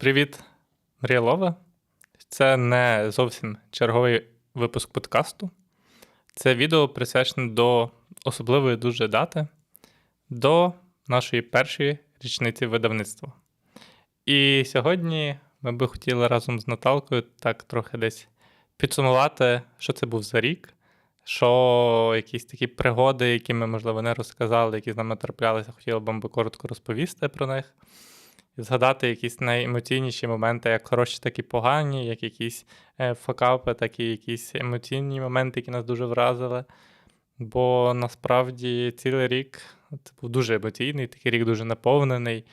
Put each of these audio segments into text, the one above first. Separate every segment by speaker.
Speaker 1: Привіт, Марія Лова. Це не зовсім черговий випуск подкасту. Це відео присвячене до особливої дуже дати, до нашої першої річниці видавництва. І сьогодні ми би хотіли разом з Наталкою так трохи десь підсумувати, що це був за рік, що якісь такі пригоди, які ми, можливо, не розказали, які з нами траплялися, хотіли б вам би коротко розповісти про них. І згадати якісь найемоційніші моменти, як хороші, так і погані, як якісь е, факапи, так і якісь емоційні моменти, які нас дуже вразили. Бо насправді цілий рік це був дуже емоційний, такий рік дуже наповнений.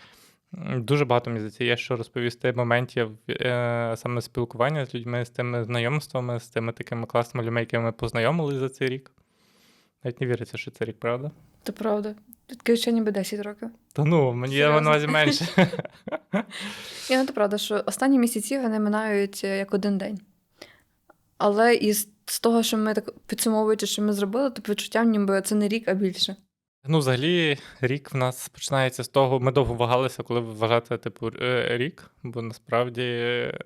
Speaker 1: Дуже багато мені здається, є що розповісти моментів е, саме спілкування з людьми, з тими знайомствами, з тими такими класними людьми, якими ми познайомилися за цей рік. Навіть не віриться, що це рік, правда?
Speaker 2: Це правда. Таке ще ніби 10 років.
Speaker 1: Та ну, мені я
Speaker 2: Серйозно?
Speaker 1: на увазі менше.
Speaker 2: І ну, це правда, що останні місяці вони минають е, як один день. Але із з того, що ми так підсумовуючи, що ми зробили, то по ніби це не рік, а більше.
Speaker 1: Ну, взагалі, рік в нас починається з того. Ми довго вагалися, коли вважати, типу, е, рік, бо насправді е,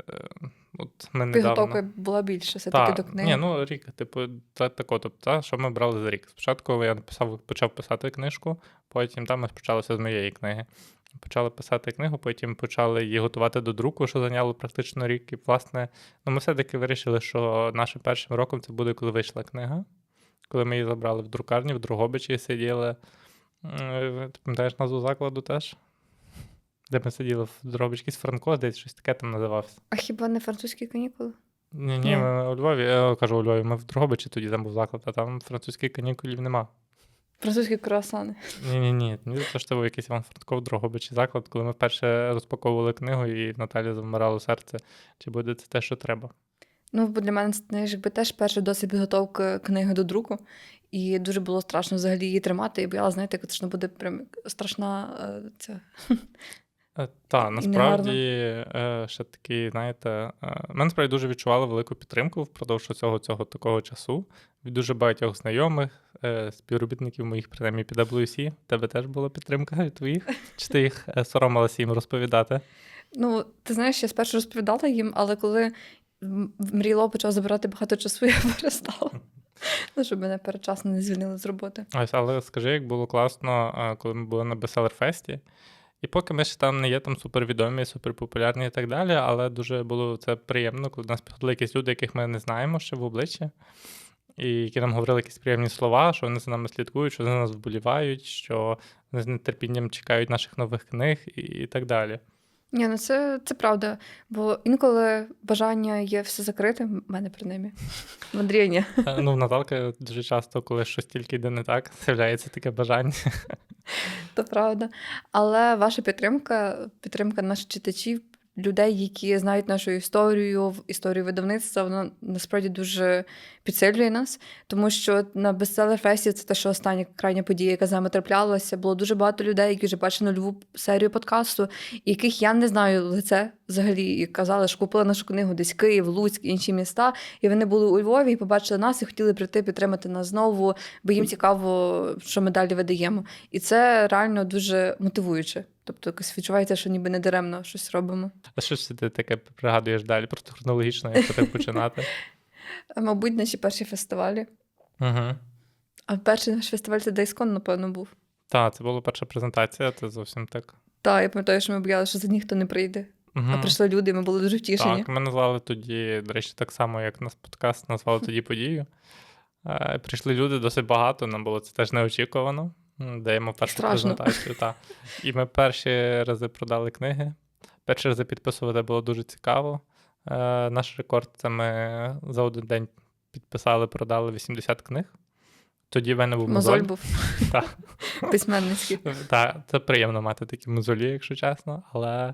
Speaker 1: от ми
Speaker 2: Підготовка була більше все-таки до книги.
Speaker 1: ні, ну рік, типу, та, тако, тобто, та, що ми брали за рік. Спочатку я написав, почав писати книжку, потім там ми почалося з моєї книги. Почали писати книгу, потім почали її готувати до друку, що зайняло практично рік. І, власне, ну, ми все-таки вирішили, що нашим першим роком це буде, коли вийшла книга. Коли ми її забрали в друкарні, в Другобичі сиділи. Е, Ти пам'ятаєш назву закладу теж? Де ми сиділи в Другобичі, якийсь Франко, десь щось таке там називався.
Speaker 2: А хіба не французькі канікули?
Speaker 1: Ні, ні, ми у Львові, я кажу у Львові, ми в Дрогобичі тоді там був заклад, а там французьких канікулів нема.
Speaker 2: Французькі круасани.
Speaker 1: Ні, ні, ні. Здається, що це був якийсь Іван Франко в Дрогобичі заклад, коли ми вперше розпаковували книгу, і Наталі завмирало серце, чи буде це те, що треба.
Speaker 2: Ну, бо для мене це якби теж перший досвід підготовки книги до друку. І дуже було страшно взагалі її тримати. І боялася, знаєте, як це ж не буде прям страшна е, ця.
Speaker 1: Е, Та, насправді, е, ще такий, знаєте, е, ми насправді дуже відчували велику підтримку впродовж цього, цього такого часу від дуже багатьох знайомих, е, співробітників моїх, принаймні PwC. Тебе теж була підтримка від твоїх? Чи ти їх соромилася їм розповідати?
Speaker 2: Ну, ти знаєш, я спершу розповідала їм, але коли м- Мрійло почав забирати багато часу, я перестала. Ну, щоб мене передчасно не звільнили з роботи.
Speaker 1: Ось, але скажи, як було класно, коли ми були на Бестселер-фесті. І поки ми ще там не є там супервідомі, суперпопулярні і так далі, але дуже було це приємно, коли до нас підходили якісь люди, яких ми не знаємо ще в обличчя, і які нам говорили якісь приємні слова, що вони за нами слідкують, що за нас вболівають, що вони з нетерпінням чекають наших нових книг і, і так далі.
Speaker 2: Ні, ну це, це правда. Бо інколи бажання є все закрите, в мене принаймні. В Андрія ні.
Speaker 1: Е, Ну, в Наталки дуже часто, коли щось тільки йде не так, з'являється таке бажання.
Speaker 2: То правда. Але ваша підтримка, підтримка наших читачів, людей, які знають нашу історію, історію видавництва, вона насправді дуже підсилює нас. Тому що на бестселер фесті це те, що остання крайня подія, яка з нами траплялася. Було дуже багато людей, які вже бачили нову серію подкасту, яких я не знаю лице взагалі, і казали, що купили нашу книгу десь Київ, Луцьк, інші міста. І вони були у Львові і побачили нас і хотіли прийти підтримати нас знову, бо їм цікаво, що ми далі видаємо. І це реально дуже мотивуюче. Тобто, якось відчувається, що ніби не даремно щось робимо.
Speaker 1: А що ж ти таке пригадуєш далі? Просто хронологічно, як так починати?
Speaker 2: Мабуть, наші перші фестивалі.
Speaker 1: Угу.
Speaker 2: А перший наш фестиваль це Дайскон, напевно, був.
Speaker 1: Так, це була перша презентація, це зовсім так.
Speaker 2: Так, я пам'ятаю, що ми боялися, що за ніхто не прийде.
Speaker 1: Угу.
Speaker 2: А прийшли люди, і ми були дуже втішені.
Speaker 1: Так, ми назвали тоді, до речі, так само, як наш подкаст, назвали тоді подію. Е, Прийшли люди досить багато, нам було це теж неочікувано. Даємо першу
Speaker 2: Страшно.
Speaker 1: презентацію. Та. І ми перші рази продали книги. Перші рази підписувати було дуже цікаво. Е, Наш рекорд це ми за один день підписали, продали 80 книг. Тоді в мене був
Speaker 2: Мозоль
Speaker 1: мозоль.
Speaker 2: був
Speaker 1: Так.
Speaker 2: письменницький.
Speaker 1: Так, це приємно мати такі мозолі, якщо чесно, але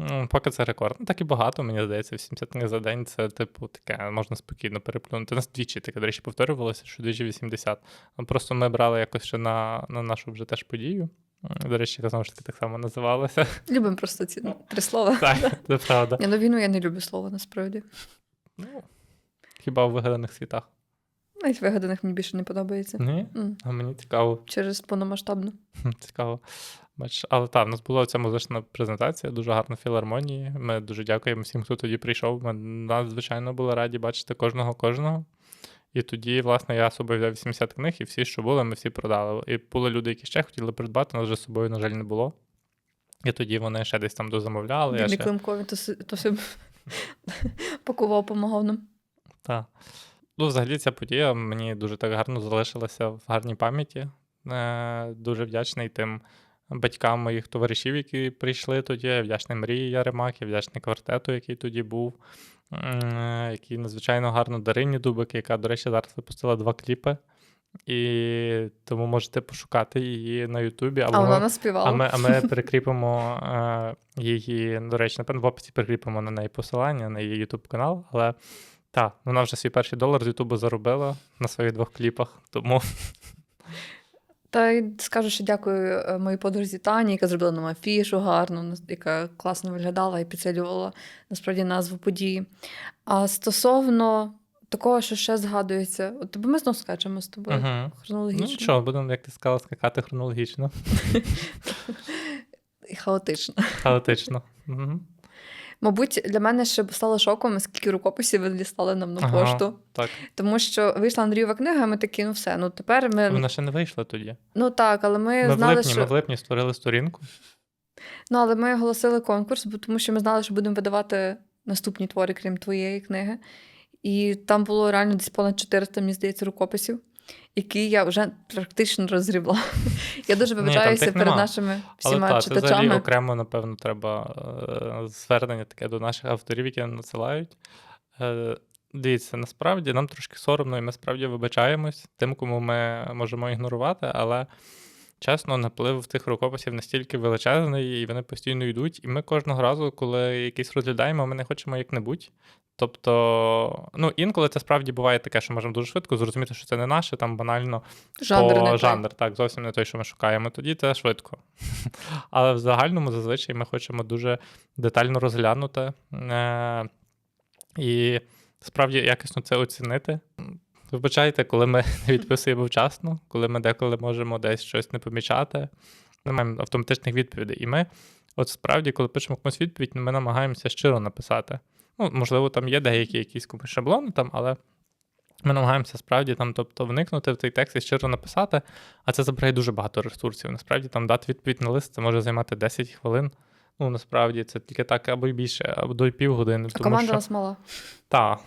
Speaker 1: м, поки це рекорд. Ну, так і багато, мені здається, 80 книг за день це, типу, таке, можна спокійно переплюнути. У нас двічі таке, до речі, повторювалося, що двічі 80. Ну, Просто ми брали якось ще на, на нашу вже теж подію. До речі, яка знову ж таки так само називалася.
Speaker 2: Любимо просто ці ну, три слова.
Speaker 1: Так, це правда.
Speaker 2: Ні, ну війну я не люблю слово, насправді.
Speaker 1: Ну, хіба в вигаданих світах?
Speaker 2: Навіть вигаданих мені більше не подобається.
Speaker 1: Ні?
Speaker 2: М,
Speaker 1: А мені цікаво.
Speaker 2: Через повномасштабну.
Speaker 1: Цікаво. Бачиш, але так, в нас була ця музична презентація, дуже гарна філармонії. Ми дуже дякуємо всім, хто тоді прийшов. Ми надзвичайно були раді бачити кожного кожного. І тоді, власне, я з собою взяв 80 книг, і всі, що були, ми всі продали. І були люди, які ще хотіли придбати, нас вже з собою, на жаль, не було. І тоді вони ще десь там дозамовляли. Я
Speaker 2: Білі
Speaker 1: ще...
Speaker 2: Климкові то, то все пакував, помагав нам.
Speaker 1: Так. Ну, взагалі, ця подія мені дуже так гарно залишилася в гарній пам'яті. Е, дуже вдячний тим батькам моїх товаришів, які прийшли тоді. Я вдячний Мрії Яремак, я вдячний квартету, який тоді був, який надзвичайно гарно Дарині Дубик, яка, до речі, зараз випустила два кліпи. І тому можете пошукати її на Ютубі.
Speaker 2: А вона наспівала.
Speaker 1: а ми, а ми прикріпимо е, її, до речі, напевно, в описі прикріпимо на неї посилання на її YouTube канал. Але так, вона вже свій перший долар з Ютубу заробила на своїх двох кліпах. Тому
Speaker 2: Та й скажу, що дякую е, моїй подрузі Тані, яка зробила нам афішу гарну, яка класно виглядала і підсилювала насправді назву події. А стосовно такого, що ще згадується, от бо ми знов скачемо з тобою
Speaker 1: угу. ну,
Speaker 2: хронологічно
Speaker 1: нічого, будемо, як ти сказала, скакати хронологічно,
Speaker 2: і хаотично.
Speaker 1: хаотично. Угу.
Speaker 2: Мабуть, для мене ще стало шоком, скільки рукописів ви дістали нам на
Speaker 1: Ага.
Speaker 2: пошту.
Speaker 1: Так,
Speaker 2: Тому що вийшла Андрієва книга, ми такі, ну все, ну тепер ми.
Speaker 1: вона ще не вийшла тоді.
Speaker 2: Ну так, але ми,
Speaker 1: Ми в липні,
Speaker 2: що.
Speaker 1: ми в липні створили сторінку.
Speaker 2: Ну, але ми оголосили конкурс, бо тому що ми знали, що будемо видавати наступні твори, крім твоєї книги. І там було реально десь понад 400, мені здається, рукописів, які я вже практично розгрібла. Я дуже вибачаюся перед
Speaker 1: нема.
Speaker 2: нашими
Speaker 1: Але
Speaker 2: всіма
Speaker 1: так, це взагалі окремо, напевно, треба е, звернення таке до наших авторів, які нам надсилають. Е, дивіться, насправді нам трошки соромно, і ми справді вибачаємось тим, кому ми можемо ігнорувати, але чесно, наплив тих рукописів настільки величезний, і вони постійно йдуть. І ми кожного разу, коли якийсь розглядаємо, ми не хочемо як-небудь. Тобто, ну, інколи це справді буває таке, що можемо дуже швидко зрозуміти, що це не наше, там банально
Speaker 2: Жанр
Speaker 1: по
Speaker 2: не той.
Speaker 1: жанр, так, зовсім не той, що ми шукаємо. Тоді це швидко. Але в загальному зазвичай ми хочемо дуже детально розглянути е- і справді якісно це оцінити. Вибачайте, коли ми не відписуємо вчасно, коли ми деколи можемо десь щось не помічати. Ми маємо автоматичних відповідей. І ми, от справді, коли пишемо комусь відповідь, ми намагаємося щиро написати. Ну, можливо, там є деякі якісь шаблони, там, але ми намагаємося справді там, тобто, вникнути в той текст і щиро написати, а це забирає дуже багато ресурсів. Насправді там дати відповідь на лист це може займати 10 хвилин. Ну, насправді, це тільки так або й більше, або до й півгодини.
Speaker 2: А
Speaker 1: тому
Speaker 2: команда
Speaker 1: що...
Speaker 2: нас мала
Speaker 1: Так.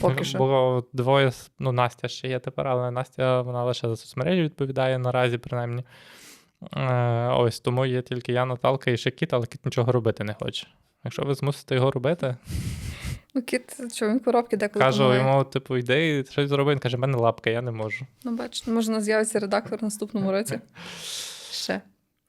Speaker 2: поки що.
Speaker 1: Бо двоє, ну, Настя ще є тепер, але Настя вона лише за соцмережі відповідає наразі, принаймні. Е, ось тому є тільки я, Наталка і ще кіт, але кіт нічого робити не хоче. Якщо ви змусите його робити,
Speaker 2: Ну, кіт, що він коробки деколи
Speaker 1: кажу йому, типу, йди і щось зроби. Він каже, в мене лапка, я не можу.
Speaker 2: Ну, бачите, може, у нас з'явиться редактор в наступному році. Ще.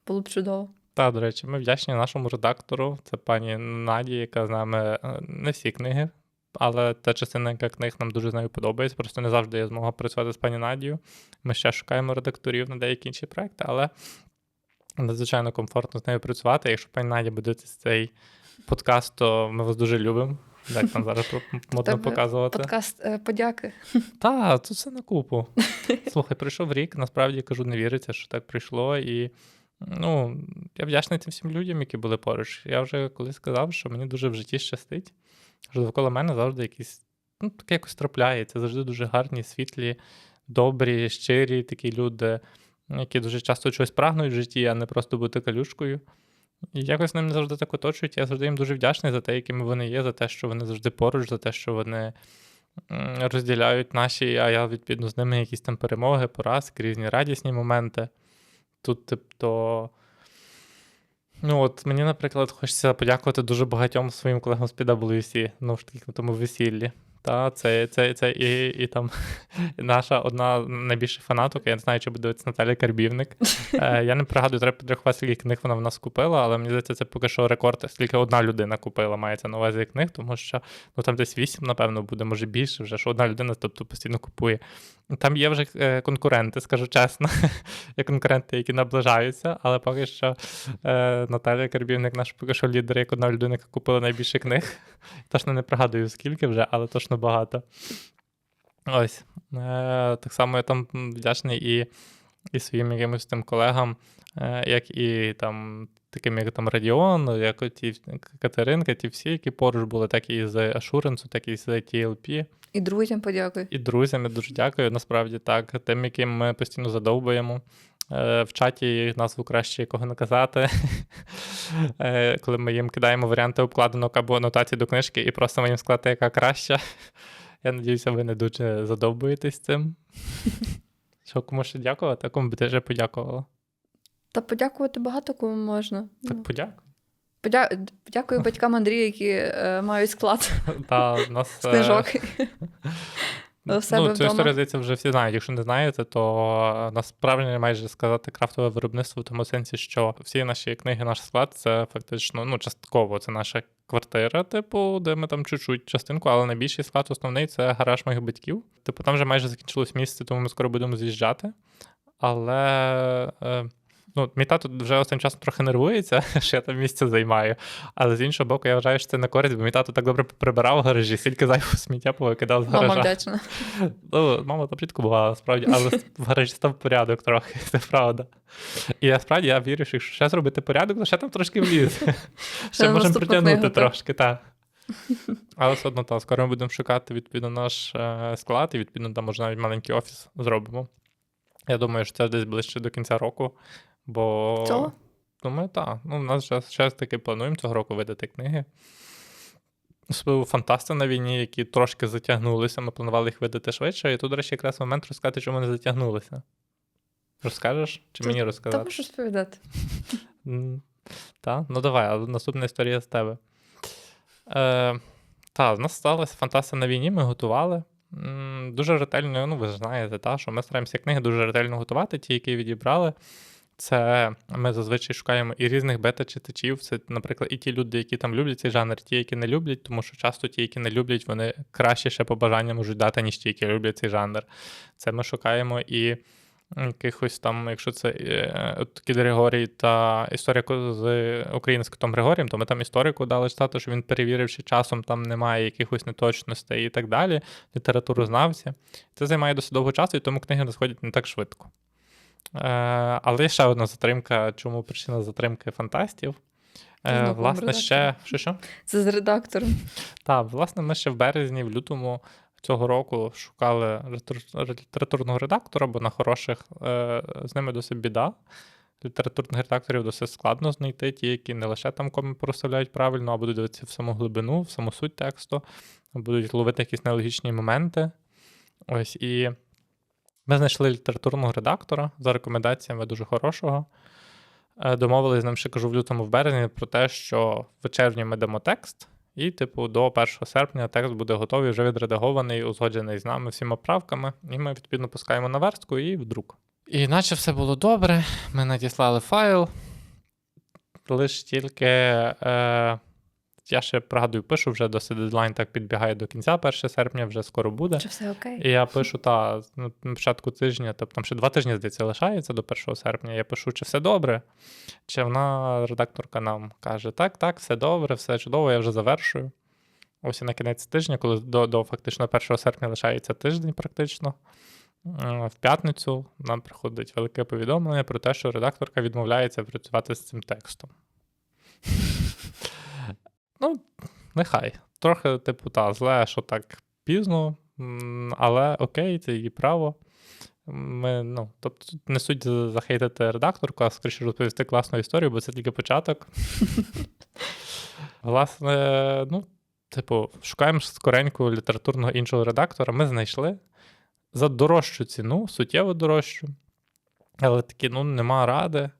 Speaker 2: Було б чудово.
Speaker 1: Так, до речі, ми вдячні нашому редактору. Це пані Наді, яка з нами е, не всі книги, але та частина, яка книг нам дуже з нею подобається. Просто не завжди є змога працювати з пані Надією. Ми ще шукаємо редакторів на деякі інші проекти, але надзвичайно комфортно з нею працювати. Якщо пані Наді буде цей подкаст, то ми вас дуже любимо. Як там зараз модно показувати.
Speaker 2: Подкаст е, подяки.
Speaker 1: Та, тут все на купу. Слухай, пройшов рік, насправді кажу, не віриться, що так прийшло. І ну, я вдячний тим всім людям, які були поруч. Я вже колись сказав, що мені дуже в житті щастить. Що довкола мене завжди якісь, ну, таке якось трапляється. Завжди дуже гарні, світлі, добрі, щирі такі люди, які дуже часто чогось прагнуть в житті, а не просто бути калюшкою. Якось ним завжди так оточують. Я завжди їм дуже вдячний за те, якими вони є, за те, що вони завжди поруч, за те, що вони розділяють наші, а я відповідно з ними якісь там перемоги, поразки, різні радісні моменти. Тут, тобто. Ну, от мені, наприклад, хочеться подякувати дуже багатьом своїм колегам з PWC, ну ж таки на тому весіллі. Та, це, це, це і, і там наша одна з найбільших фанаток, я не знаю, чи буде Наталя Карбівник. Е, я не пригадую, треба підрахувати, скільки книг вона в нас купила, але мені здається, це поки що рекорд, скільки одна людина купила, мається на увазі книг, тому що ну, там десь вісім, напевно, буде, може більше вже, що одна людина тобто, постійно купує. Там є вже е, конкуренти, скажу чесно. є конкуренти, які наближаються, але поки що е, Наталя Карбівник, наш поки що лідер, як одна людина, яка купила найбільше книг. Точно не пригадую, скільки вже, але точно багато. Ось. Е, так само я там вдячний і, і своїм якимось тим колегам. як і там таким, як там Радіон, як ті Катеринка, ті всі, які поруч були, так і з Assurance, так і з TLP.
Speaker 2: І друзям подякую.
Speaker 1: І друзям я дуже дякую, насправді так. Тим, яким ми постійно задовбуємо. Е, В чаті назву краще кого наказати. Е, Коли ми їм кидаємо варіанти обкладинок або анотацій до книжки і просимо їм сказати, яка краща. Я надіюся, ви не дуже задовбуєтесь цим. Що, кому ще дякувати, кому би ти вже подякувала?
Speaker 2: Та подякувати багато кому можна. Ну,
Speaker 1: Так подякуй.
Speaker 2: подя- Подякую батькам Андрія, які е, мають склад
Speaker 1: Та, нас, е,
Speaker 2: книжок. Себе
Speaker 1: ну, цю історію, здається, вже всі знають. Якщо не знаєте, то нас правильно майже сказати крафтове виробництво в тому сенсі, що всі наші книги, наш склад, це фактично, ну, частково, це наша квартира, типу, де ми там чуть-чуть частинку, але найбільший склад основний це гараж моїх батьків. Типу, там вже майже закінчилось місце, тому ми скоро будемо з'їжджати. Але. Ну, мій тато вже останнім часом трохи нервується, що я там місце займаю. Але з іншого боку, я вважаю, що це на користь, бо мій тато так добре прибирав в гаражі, стільки зайвого сміття повикидав з гаража.
Speaker 2: Мама вдячна.
Speaker 1: Ну, мама там рідко бувала, насправді, але в гаражі став порядок трохи, це правда. І насправді я вірю, що якщо ще зробити порядок, то ще там трошки вліз. Ще можемо притягнути трошки, так. Але все одно, так, скоро ми будемо шукати відповідно наш е, склад, і відповідно там може навіть маленький офіс зробимо. Я думаю, що це десь ближче до кінця року, бо.
Speaker 2: Цього?
Speaker 1: Думаю, так. Ну, у нас ще таки плануємо цього року видати книги. Особливо фантасти на війні, які трошки затягнулися. Ми планували їх видати швидше, і тут, до речі, якраз момент розказати, чому не затягнулися. Розкажеш? Чи
Speaker 2: Та-
Speaker 1: мені
Speaker 2: Та
Speaker 1: розказати?
Speaker 2: можу розповідати.
Speaker 1: Так, ну давай, але наступна історія з тебе. Е, та, в нас сталася фантастика на війні, ми готували. Дуже ретельно, ну ви ж знаєте, та, що ми стараємося книги дуже ретельно готувати, ті, які відібрали. Це ми зазвичай шукаємо і різних бета-читачів. Це, наприклад, і ті люди, які там люблять цей жанр, ті, які не люблять, тому що часто ті, які не люблять, вони краще ще побажання можуть дати, ніж ті, які люблять цей жанр. Це ми шукаємо і якихось там, якщо це е, Кіт Григорій та історик з Китом Григорієм, то ми там історику дали читати, що він перевірив, чи часом там немає якихось неточностей і так далі, літературознавці. Це займає досить довго часу, і тому книги надходять не так швидко. Е, але ще одна затримка, чому причина затримки фантастів. Е, власне, ще що що?
Speaker 2: Це з редактором.
Speaker 1: Так, власне, ми ще в березні, в лютому цього року шукали літературного редактора, бо на хороших е, з ними досить біда. Літературних редакторів досить складно знайти, ті, які не лише там коми проставляють правильно, а будуть дивитися в саму глибину, в саму суть тексту, будуть ловити якісь нелогічні моменти. Ось і ми знайшли літературного редактора за рекомендаціями дуже хорошого. Е, Домовились з ним ще кажу в лютому в березні про те, що в червні ми дамо текст, і, типу, до 1 серпня текст буде готовий, вже відредагований, узгоджений з нами всіма правками. І ми відповідно пускаємо на верстку і в друк. І наче все було добре. Ми надіслали файл. Лише тільки е, я ще пригадую, пишу вже досить дедлайн так підбігає до кінця 1 серпня, вже скоро буде.
Speaker 2: Чи все окей?
Speaker 1: І я пишу, та, ну, на початку тижня, тобто там ще два тижні, здається, лишається до 1 серпня. Я пишу, чи все добре. Чи вона, редакторка, нам каже: так, так, все добре, все чудово, я вже завершую. Ось і на кінець тижня, коли до, до фактично 1 серпня лишається тиждень практично. е, В п'ятницю нам приходить велике повідомлення про те, що редакторка відмовляється працювати з цим текстом. Ну, нехай. Трохи, типу, та, зле, що так пізно, але окей, це її право. Ми, ну, тобто, не суть за- захейтити редакторку, а скоріше розповісти класну історію, бо це тільки початок. Власне, ну, типу, шукаємо скоренько літературного іншого редактора. Ми знайшли за дорожчу ціну, суттєво дорожчу. Але такі, ну, нема ради.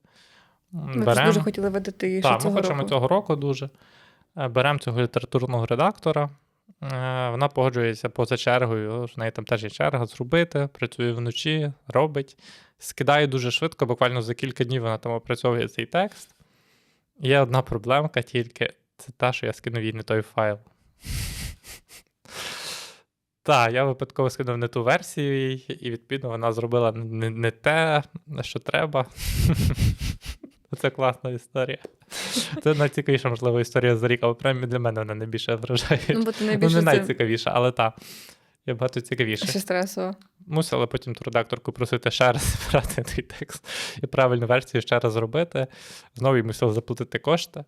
Speaker 2: Ми просто дуже хотіли видати її
Speaker 1: Так, ми хочемо
Speaker 2: року.
Speaker 1: цього року дуже. Е, Беремо цього літературного редактора. Е, Вона погоджується поза чергою, в неї там теж є черга зробити, працює вночі, робить. Скидає дуже швидко, буквально за кілька днів вона там опрацьовує цей текст. Є одна проблемка тільки це та, що я скинув їй не той файл. Так, я випадково скинув не ту версію, і відповідно вона зробила не, те, що треба. Це класна історія. Це найцікавіша, можливо, історія за рік, але прямо для мене вона найбільше вражає.
Speaker 2: Ну, бо ти
Speaker 1: Ну, не
Speaker 2: це...
Speaker 1: найцікавіша, але так. є багато цікавіше.
Speaker 2: Ще стресово.
Speaker 1: Мусила потім ту редакторку просити ще раз брати той текст і правильну версію ще раз зробити. Знову їй мусили заплатити кошти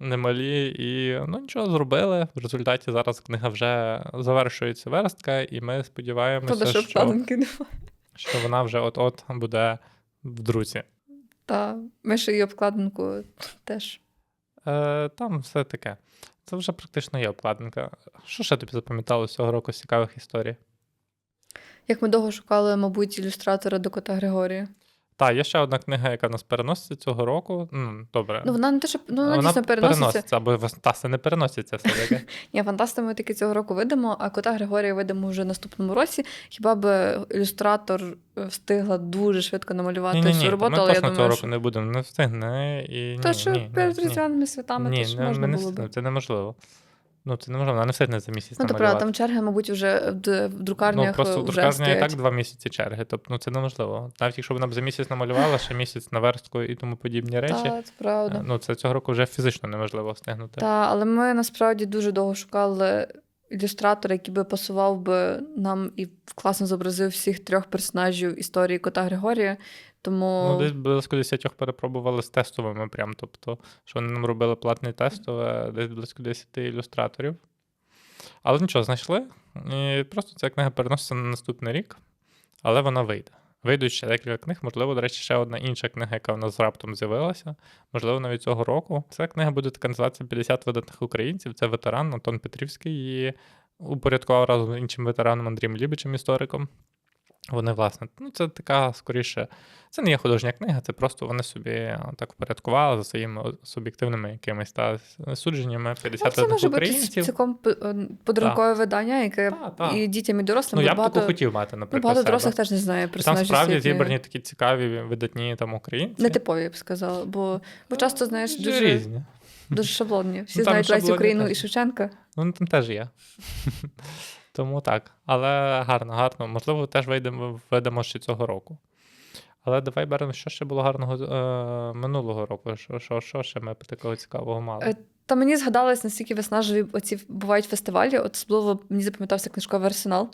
Speaker 1: немалі. І ну нічого зробили. В результаті зараз книга вже завершується верстка, і ми сподіваємося,
Speaker 2: що
Speaker 1: що, вона вже от-от буде в друзі.
Speaker 2: Та ми ще і обкладинку теж.
Speaker 1: Е, там все таке. Це вже практично є обкладинка. Що ще тобі запам'яталося цього року з цікавих історій?
Speaker 2: Як ми довго шукали, мабуть, ілюстратора до кота Григорія.
Speaker 1: Так, є ще одна книга, яка нас переноситься цього року. Ну, добре.
Speaker 2: Ну, вона не те, що ну, вона, дійсно переноситься.
Speaker 1: або фантасти не переносяться все-таки.
Speaker 2: Ні, фантасти ми таки цього року видамо, а кота Григорія видамо вже наступному році. Хіба би ілюстратор е, встигла дуже швидко намалювати
Speaker 1: Ні, ні,
Speaker 2: всю
Speaker 1: ні,
Speaker 2: роботу, але я
Speaker 1: точно цього
Speaker 2: думаю,
Speaker 1: року
Speaker 2: що...
Speaker 1: не будемо, не встигне. І...
Speaker 2: То
Speaker 1: ні,
Speaker 2: що
Speaker 1: ні,
Speaker 2: перед різдвяними святами
Speaker 1: Ні,
Speaker 2: теж
Speaker 1: не-
Speaker 2: можна
Speaker 1: ми не
Speaker 2: було б.
Speaker 1: це неможливо. Ну, це неможливо, вона не встигне за місяць
Speaker 2: Ну, то правда, там черги, мабуть, вже в, друкарнях
Speaker 1: Ну, просто
Speaker 2: е,
Speaker 1: в
Speaker 2: вже
Speaker 1: друкарні і так два місяці черги. Тобто, ну це неможливо. Навіть якщо вона б за місяць намалювала, ще місяць на верстку і тому подібні речі.
Speaker 2: Та, це правда.
Speaker 1: е, Ну, це цього року вже фізично неможливо встигнути.
Speaker 2: Та, але ми насправді дуже довго шукали ілюстратора, який би пасував би нам і класно зобразив всіх трьох персонажів історії кота Григорія. Тому
Speaker 1: Ну, десь близько десятьох перепробували з тестовими, прям. Тобто, що вони нам робили платне тестове, десь близько 10 ілюстраторів. Але нічого, знайшли. І просто ця книга переноситься на наступний рік, але вона вийде. Вийдуть ще декілька книг, можливо, до речі, ще одна інша книга, яка в нас раптом з'явилася, можливо, навіть цього року. Ця книга буде така називатися 50 видатних українців. Це ветеран Антон Петрівський її упорядкував разом з іншим ветераном Андрієм Лібичем, істориком. Вони, власне, ну це така скоріше. Це не є художня книга, це просто вони собі так впорядкували за своїми суб'єктивними якимись та судженнями 50
Speaker 2: Ну, це
Speaker 1: видатних
Speaker 2: може бути цілком е, подарункове видання, яке
Speaker 1: Та, та.
Speaker 2: і дітям, і дорослим.
Speaker 1: Ну, я б
Speaker 2: багато,
Speaker 1: таку хотів мати,
Speaker 2: ну,
Speaker 1: наприклад.
Speaker 2: багато
Speaker 1: себе.
Speaker 2: дорослих теж не знає
Speaker 1: І Там справді зібрані такі цікаві, видатні там українці.
Speaker 2: Нетипові, я б сказала, бо, бо часто, знаєш,
Speaker 1: Дуже різні.
Speaker 2: дуже шаблонні. Всі
Speaker 1: Ну,
Speaker 2: знають Лесю Україну
Speaker 1: теж.
Speaker 2: і Шевченка.
Speaker 1: Ну, там теж є. Тому так. Але гарно, гарно. Можливо, теж вийдемо, вийдемо ще цього року. Але давай беремо, що ще було гарного е, минулого року. Що, що, що ще ми такого цікавого мали?
Speaker 2: Е, Та мені згадалось, наскільки виснажливі оці бувають фестивалі. Особливо мені запам'ятався книжковий арсенал.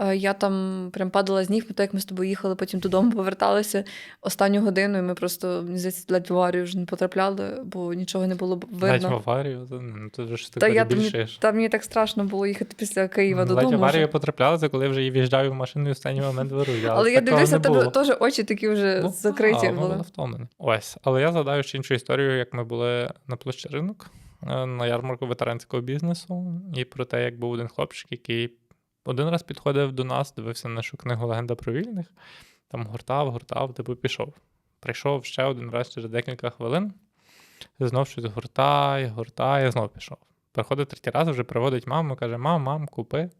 Speaker 2: Е, Я там прям падала з ніг, бо то, як ми з тобою їхали, потім додому поверталися останню годину, і ми просто ледь в аварію вже не потрапляли, бо нічого не було б
Speaker 1: Ледь в аварію, то, ну, вже ти
Speaker 2: Та я там,
Speaker 1: перебільшуєш.
Speaker 2: та мені так страшно було їхати після Києва
Speaker 1: Ледь
Speaker 2: додому.
Speaker 1: в аварію
Speaker 2: вже.
Speaker 1: потрапляли, коли вже і в'їжджаю в машину і останній момент вирує.
Speaker 2: Але я дивлюся, в тебе теж очі такі вже
Speaker 1: Ну,
Speaker 2: закриті були.
Speaker 1: були втомлені. Ось, але я згадаю ще іншу історію, як ми були на площі ринок е, на ярмарку ветеранського бізнесу, і про те, як був один хлопчик, який один раз підходив до нас, дивився нашу книгу Легенда про вільних, там гуртав, гуртав, типу пішов. Прийшов ще один раз через декілька хвилин, знов щось гуртає, гуртає, знов пішов. Приходить третій раз, вже приводить маму, каже: Мам, мам, купи.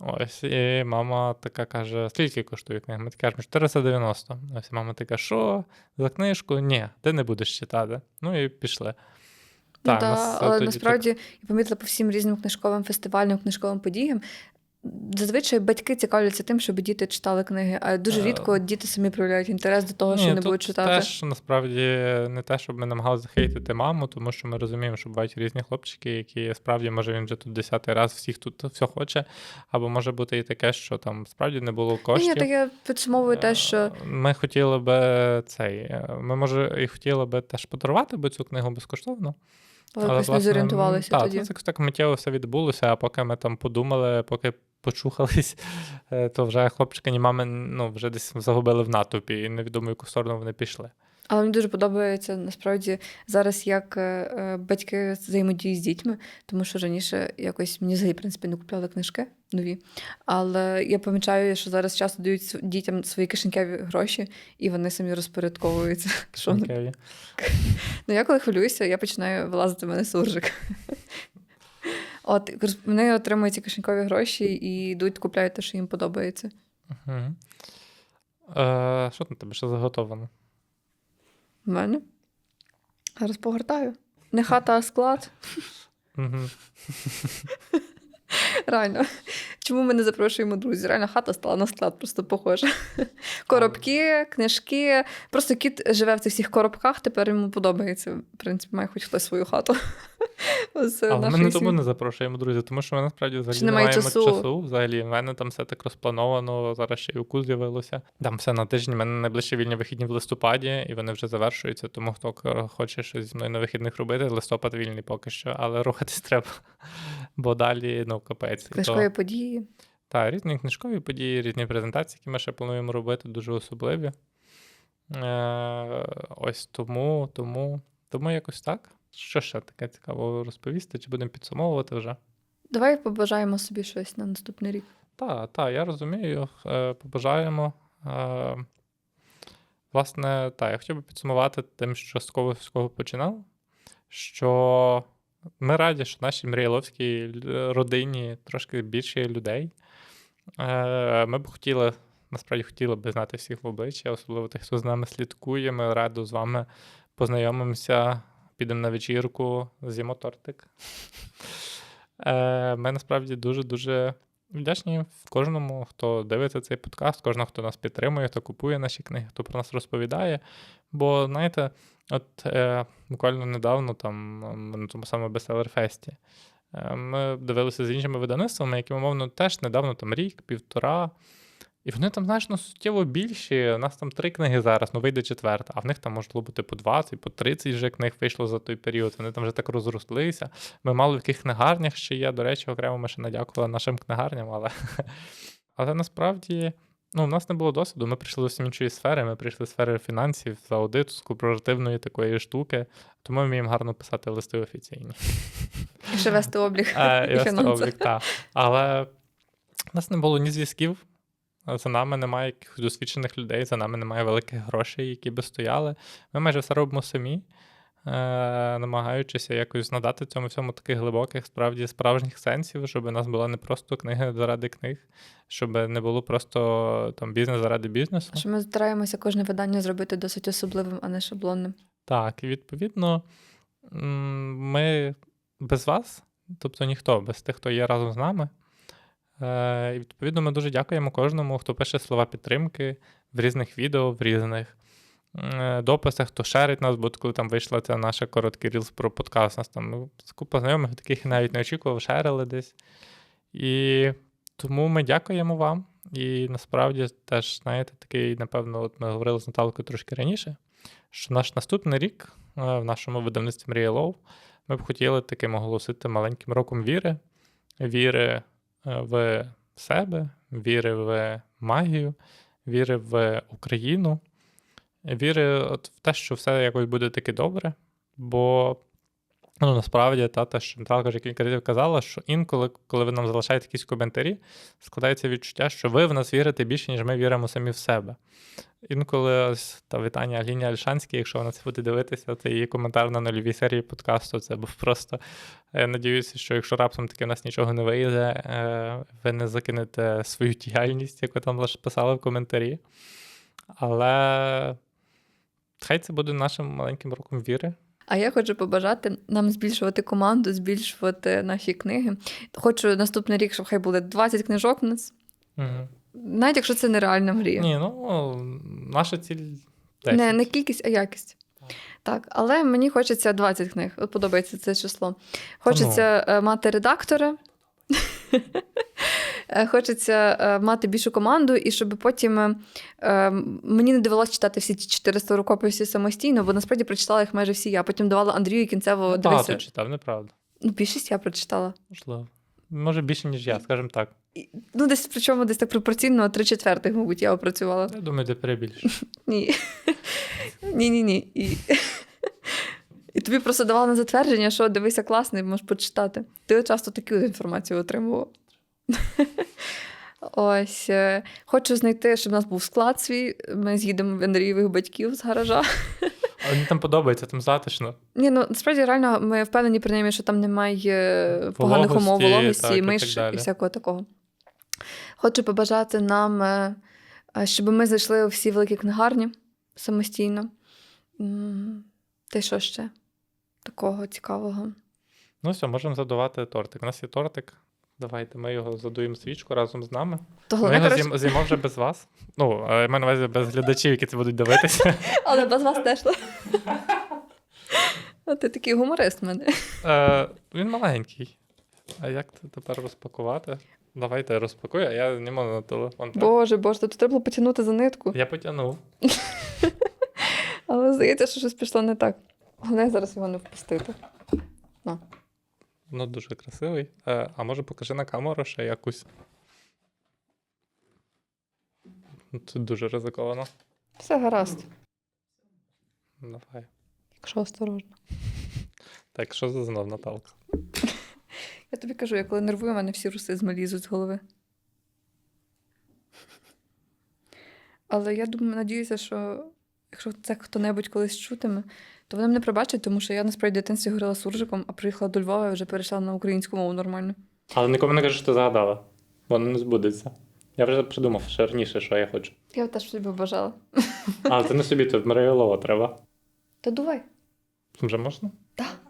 Speaker 1: Ось, і мама така каже: скільки коштує книга? Ми кажемо, 490. Ось мама така, що? За книжку? Ні, ти не будеш читати. Ну і пішли.
Speaker 2: Ну,
Speaker 1: Так,
Speaker 2: та, але насправді я помітила по всім різним книжковим фестивалям, книжковим подіям. Зазвичай батьки цікавляться тим, щоб діти читали книги, а дуже
Speaker 1: Е,
Speaker 2: рідко діти самі проявляють інтерес до того, що
Speaker 1: Ні,
Speaker 2: не будуть читати.
Speaker 1: Теж насправді не те, щоб ми намагалися захейтити маму, тому що ми розуміємо, що бувають різні хлопчики, які справді, може, він вже тут десятий раз всіх тут все хоче, або може бути і таке, що там справді не було коштів.
Speaker 2: ні, так я підсумовую те, що
Speaker 1: Е, Ми хотіли би цей. е, Ми, може, і хотіли би теж подарувати би цю книгу безкоштовно.
Speaker 2: Ви якось не зорієнтувалися
Speaker 1: так,
Speaker 2: тоді.
Speaker 1: Це так миттєво все відбулося, а поки ми там подумали, поки почухались, е, то вже хлопчика ні мами ну, вже десь загубили в натовпі, і невідомо, в яку сторону вони пішли.
Speaker 2: Але мені дуже подобається насправді зараз, як е, е, батьки взаємодіють з дітьми, тому що раніше якось мені взагалі, в принципі, не купляли книжки нові. Але я помічаю, що зараз часто дають дітям свої кишенькові гроші, і вони самі розпорядковуються. Що Ну, я коли хвилююся, я починаю вилазити в мене суржик. От, вони отримують ці кишенькові гроші і йдуть, купляють те, що їм подобається.
Speaker 1: Е, Що там тебе ще заготовано?
Speaker 2: В мене. Зараз погортаю. Не хата, а склад. Реально. Чому ми не запрошуємо друзів? Реально хата стала на склад, просто похожа. Коробки, книжки. Просто кіт живе в цих всіх коробках, тепер йому подобається. В принципі, має хоч хтось свою хату. з
Speaker 1: Але ми не тому не запрошуємо, друзі, тому що ми насправді взагалі не маємо
Speaker 2: часу?
Speaker 1: часу. Взагалі, в мене там все так розплановано. Зараз ще й укус з'явилося. Там все на тиждень. У мене найближчі вільні вихідні в листопаді, і вони вже завершуються. Тому хто хоче щось зі мною на вихідних робити, листопад вільний поки що, але рухатись треба. Бо далі, ну, капець. І то-
Speaker 2: Книжкові події.
Speaker 1: Так, різні книжкові події, різні презентації, які ми ще плануємо робити, дуже особливі. Е, ось тому, тому, тому якось так. Що ще таке цікаво розповісти? Чи будемо підсумовувати вже?
Speaker 2: Давай побажаємо собі щось на наступний рік.
Speaker 1: Так, так, я розумію. Е, побажаємо. Е, власне, так, я хотів би підсумувати тим, що з кого починав. Що ми раді, що нашій Мріяловській родині трошки більше людей. Е, ми б хотіли, насправді хотіли б знати всіх в обличчя, особливо тих, хто з нами слідкує. Ми радо з вами познайомимося, підемо на вечірку, з'їмо тортик. Е, Ми насправді дуже-дуже вдячні кожному, хто дивиться цей подкаст, кожному, хто нас підтримує, хто купує наші книги, хто про нас розповідає. Бо, знаєте, от е, буквально недавно, там, на тому самому бестселер-фесті, е, ми дивилися з іншими видавництвами, які, умовно, теж недавно, там рік, півтора. І вони там, знаєш, ну, суттєво більші. У нас там три книги зараз, ну вийде четверта, а в них там можливо бути по 20, по 30 вже книг вийшло за той період. Вони там вже так розрослися. Ми мало в яких книгарнях ще є. До речі, окремо ми ще надякували нашим книгарням, але, але насправді ну, у нас не було досвіду. Ми прийшли зовсім іншої сфери. Ми прийшли з сфери фінансів, з аудиту, з корпоративної такої штуки. Тому ми вміємо гарно писати листи офіційні.
Speaker 2: І ще вести облік
Speaker 1: і
Speaker 2: і
Speaker 1: вести облік, так. Але в нас не було ні зв'язків. За нами немає якихось досвідчених людей, за нами немає великих грошей, які би стояли. Ми майже все робимо самі, е, намагаючися якось надати цьому всьому таких глибоких, справді справжніх сенсів, щоб у нас була не просто книги заради книг, щоб не було просто там бізнес заради бізнесу.
Speaker 2: Що ми стараємося кожне видання зробити досить особливим, а не шаблонним.
Speaker 1: Так, і відповідно, ми без вас, тобто ніхто, без тих, хто є разом з нами. Е, І відповідно, ми дуже дякуємо кожному, хто пише слова підтримки в різних відео, в різних е, дописах, хто шерить нас, бо коли там вийшла ця наша короткий рілс про подкаст, нас там ну, купа знайомих, таких я навіть не очікував, шерили десь. І тому ми дякуємо вам. І насправді теж, знаєте, такий, напевно, от ми говорили з Наталкою трошки раніше, що наш наступний рік е, в нашому видавництві Мрія Лов ми б хотіли таким оголосити маленьким роком віри, віри в себе, вірив в магію, вірив в Україну, вірив от в те, що все якось буде таки добре. Бо ну, насправді тата що Наталка кілька разів казала, що інколи, коли ви нам залишаєте якісь коментарі, складається відчуття, що ви в нас вірите більше, ніж ми віримо самі в себе. Інколи ось та вітання Аліні Альшанській, якщо вона це буде дивитися, це її коментар на нульовій серії подкасту. Це був просто. Я надіюся, що якщо раптом таки в нас нічого не вийде, е, ви не закинете свою діяльність, яку там писали в коментарі. Але хай це буде нашим маленьким роком віри.
Speaker 2: А я хочу побажати нам збільшувати команду, збільшувати наші книги. Хочу наступний рік, щоб хай буде 20 книжок у нас.
Speaker 1: Угу.
Speaker 2: Навіть якщо це нереальна мрія.
Speaker 1: Ні, ну наша ціль 10.
Speaker 2: Не, не кількість, а якість. Так, але мені хочеться 20 книг. От подобається це число. Хочеться е, мати редактора. Е, Хочеться е, мати більшу команду, і щоб потім мені не довелося читати всі ці 400 рукописів самостійно, бо насправді прочитала їх майже всі я. Потім давала Андрію кінцево
Speaker 1: Багато читав, неправда.
Speaker 2: Ну, більшість я прочитала.
Speaker 1: Можливо. Може більше, ніж я, скажімо так.
Speaker 2: І, Ну, десь причому десь так пропорційно три четвертих, мабуть, я опрацювала.
Speaker 1: Я думаю, ти перебільшиш.
Speaker 2: Ні. Ні, ні. І... І тобі просто давали на затвердження, що дивися класний, можеш почитати. Ти часто таку інформацію отримував. Ось. е, Хочу знайти, щоб у нас був склад свій. Ми з'їдемо в Андрієвих батьків з гаража.
Speaker 1: А мені там подобається, там затишно.
Speaker 2: Ні, ну насправді реально ми впевнені принаймні, що там немає поганих умов,
Speaker 1: Вологості, так, і
Speaker 2: миш
Speaker 1: так
Speaker 2: і всякого такого. Хочу побажати нам, е, е, щоб ми зайшли у всі великі книгарні самостійно. Та що ще? Такого цікавого.
Speaker 1: Ну все, можемо задувати тортик. У нас є тортик. Давайте ми його задуємо свічку разом з нами.
Speaker 2: То
Speaker 1: Ми його з'їмо, з'їмо вже без вас. Ну, е, я маю на увазі без глядачів, які це будуть дивитися.
Speaker 2: але без вас теж. Ти такий гуморист в мене.
Speaker 1: Е, він маленький. А як це тепер розпакувати? Давайте я розпакую, а я зніму на телефон.
Speaker 2: Боже, боже, тут треба було потягнути за нитку.
Speaker 1: Я потягнув.
Speaker 2: Але здається, що щось пішло не так. Головне зараз його не впустити.
Speaker 1: Ну, дуже красивий. Е, а може покажи на камеру ще якусь. Це дуже ризиковано.
Speaker 2: Все гаразд,
Speaker 1: Давай.
Speaker 2: якщо осторожно.
Speaker 1: Так, що за знов Наталка?
Speaker 2: Я тобі кажу, я коли нервую, у мене всі русизми лізуть з голови. Але я думаю, надіюся, що якщо це хто-небудь колись чутиме, то вони мене пробачать, тому що я насправді в дитинстві говорила суржиком, а приїхала до Львова і вже перейшла на українську мову нормально.
Speaker 1: Але нікому не кажеш, що ти загадала. Воно не збудеться. Я вже придумав ще раніше, що я хочу.
Speaker 2: Я теж собі бажала.
Speaker 1: Але це не собі, це в треба.
Speaker 2: Та давай.
Speaker 1: Вже можна?
Speaker 2: Так.